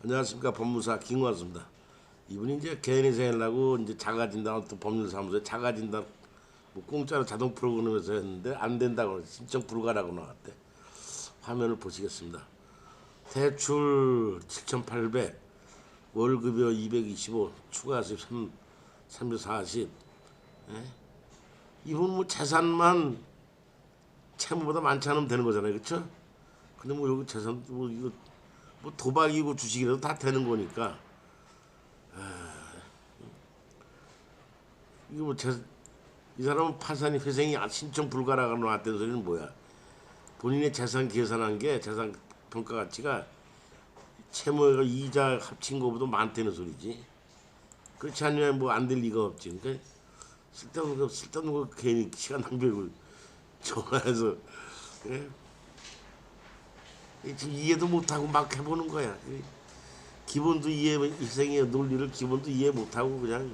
안녕하십니까 법무사 김광수입니다. 이분이 이제 개인이 생일라고 이제 자가진단 또 법률사무소에 자가진단 뭐 공짜로 자동 프로그램에서 했는데 안 된다고 신청 불가라고 나왔대. 화면을 보시겠습니다. 대출 7,800, 월급여 225, 추가 수입 3, 340. 예? 이분 뭐 재산만 채무보다 많지 않으면 되는 거잖아요, 그렇죠? 근데 뭐 여기 재산 뭐 이거 뭐 도박이고 주식이라도 다 되는 거니까. 아, 이거 뭐 재, 이 사람은 파산이 회생이 아- 신청 불가라고 나왔다는 소리는 뭐야? 본인의 재산 계산한 게 재산 평가 가치가 채무가 이자 합친 것보다 많다는 소리지. 그렇지 않으면 뭐 안 될 리가 없지. 그러니까 쓸데없는 거 쓸데없는 거 괜히 시간 낭비고 전화해서 지금 이해도 못하고 막 해보는 거야. 이 기본도 이해, 일생의 논리를 기본도 이해 못하고 그냥